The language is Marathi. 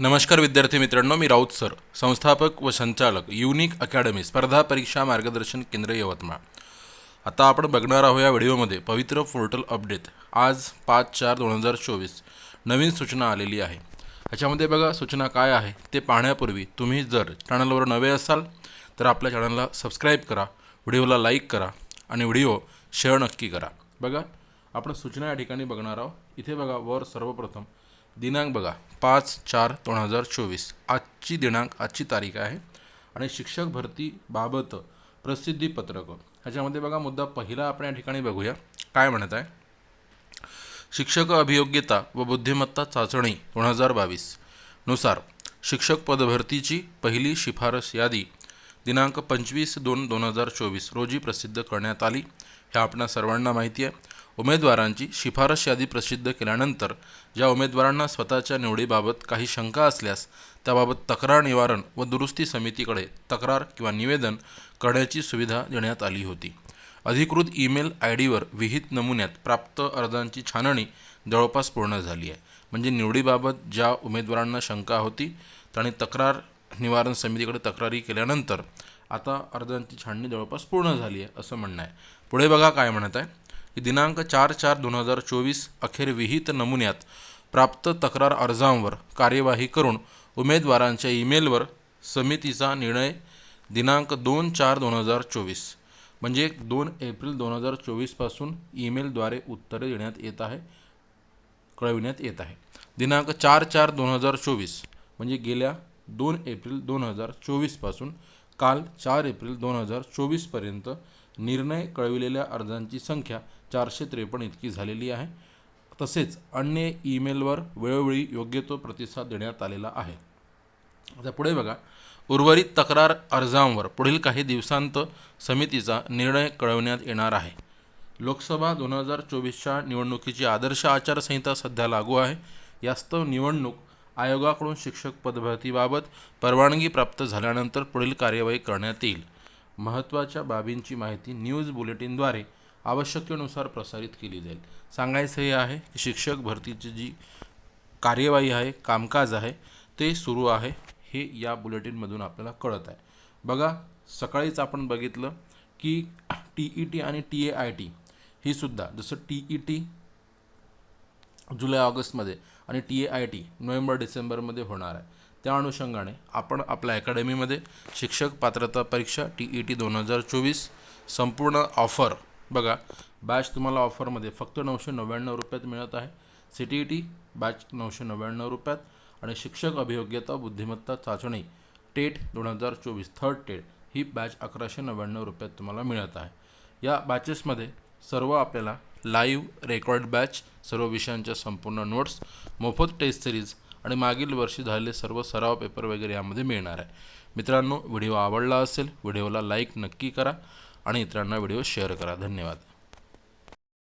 नमस्कार विद्यार्थी मित्रांनो मी राऊत सर संस्थापक व संचालक युनिक अकॅडमी स्पर्धा परीक्षा मार्गदर्शन केंद्र यवतमाळ. आता आपण बघणार आहोत या व्हिडिओमध्ये पवित्र पोर्टल अपडेट. आज पाच चार दोन हजार चोवीस नवीन सूचना आलेली आहे. ह्याच्यामध्ये बघा सूचना काय आहे ते पाहण्यापूर्वी तुम्ही जर चॅनलवर नवे असाल तर आपल्या चॅनलला सबस्क्राईब करा व्हिडिओला लाईक करा आणि व्हिडिओ शेअर नक्की करा. बघा आपण सूचना या ठिकाणी बघणार आहोत. इथे बघा वर सर्वप्रथम दिनांक बघा पाच चार दोन हजार चोवीस. आजची दिनांक आजची तारीख आहे. आणि शिक्षक भरतीबाबत प्रसिद्धी पत्रक. ह्याच्यामध्ये बघा मुद्दा पहिला आपण या ठिकाणी बघूया. काय म्हणत आहे? शिक्षक अभियोग्यता व बुद्धिमत्ता चाचणी दोन हजार बावीसनुसार शिक्षक पदभरतीची पहिली शिफारस यादी दिनांक पंचवीस दोन दोन हजार चोवीस रोजी प्रसिद्ध करण्यात आली. ह्या आपणा सर्वांना माहिती आहे. उमेदवारांची शिफारस यादी प्रसिद्ध केल्यानंतर ज्या उमेदवारांना स्वतःच्या निवडीबाबत काही शंका असल्यास त्याबाबत तक्रार निवारण व दुरुस्ती समितीकडे तक्रार किंवा निवेदन करण्याची सुविधा देण्यात आली होती. अधिकृत ईमेल आय डीवर विहित नमुन्यात प्राप्त अर्जांची छाननी जवळपास पूर्ण झाली आहे. म्हणजे निवडीबाबत ज्या उमेदवारांना शंका होती त्यांनी तक्रार निवारण समितीकडे तक्रारी केल्यानंतर आता अर्जांची छाननी जवळपास पूर्ण झाली आहे असं म्हणणं आहे. पुढे बघा काय म्हणत आहे. दिनांक चार चार दोन हजार चोवीस अखेर विहित नमुन्यात प्राप्त तक्रार अर्जांवर कार्यवाही करून उमेदवारांच्या ईमेलवर समितीचा निर्णय दिनांक दोन चार दोन हजार चोवीस म्हणजे दोन एप्रिल दोन हजार चोवीसपासून ईमेलद्वारे उत्तरे देण्यात येत आहे कळविण्यात येत आहे. दिनांक चार चार दोन हजार चोवीस म्हणजे गेल्या दोन एप्रिल दोन हजार चोवीसपासून काल चार एप्रिल दोन हजार चोवीसपर्यंत निर्णय कळविलेल्या अर्जांची संख्या चारशे त्रेपन्न इतकी झालेली आहे. तसेच अन्य ईमेलवर वेळोवेळी योग्य तो प्रतिसाद देण्यात आलेला आहे. आता पुढे बघा. उर्वरित तक्रार अर्जांवर पुढील काही दिवसांत समितीचा निर्णय कळवण्यात येणार आहे. लोकसभा दोन हजार चोवीसच्या निवडणुकीची आदर्श आचारसंहिता सध्या लागू आहे. यास्तव निवडणूक आयोगाकडून शिक्षक पदभरतीबाबत परवानगी प्राप्त झाल्यानंतर पुढील कार्यवाही करण्यात येईल. महत्त्वाच्या बाबींची माहिती न्यूज बुलेटिनद्वारे आवश्यकतेनुसार प्रसारित केली जाईल. सांगायचं हे आहे की शिक्षक भरतीची जी कार्यवाही आहे कामकाज आहे ते सुरू आहे हे या बुलेटिनमधून आपल्याला कळत आहे. बघा सकाळीच आपण बघितलं की टी ई टी आणि टी ए आय टी ही सुद्धा जसं टी ई टी जुलै ऑगस्टमध्ये आणि T A I T November डिसेंबरमध्ये होणार आहे. त्या अनुषंगाने आपण आपल्या अकॅडमीमध्ये शिक्षक पात्रता परीक्षा टी ई टी दोन हजार चोवीस संपूर्ण ऑफर बघा बॅच तुम्हाला ऑफरमध्ये फक्त नऊशे नव्याण्णव रुपयात मिळत आहे. C T E T batch नऊशे नव्याण्णव रुपयात. आणि शिक्षक अभियोग्यता बुद्धिमत्ता चाचणी टेट दोन हजार चोवीस थर्ड टेट ही बॅच अकराशे नव्याण्णव रुपयात तुम्हाला मिळत आहे. या बॅचेसमध्ये सर्व आपल्याला लाईव्ह रेकॉर्ड बॅच सर्व विषयांच्या संपूर्ण नोट्स मोफत टेस्ट सिरीज आणि मागील वर्षी झालेले सर्व सराव पेपर वगैरे यामध्ये मिळणार आहे. मित्रांनो व्हिडिओ आवडला असेल व्हिडिओला लाईक नक्की करा. आणि इतरांना व्हिडिओ शेअर करा. धन्यवाद.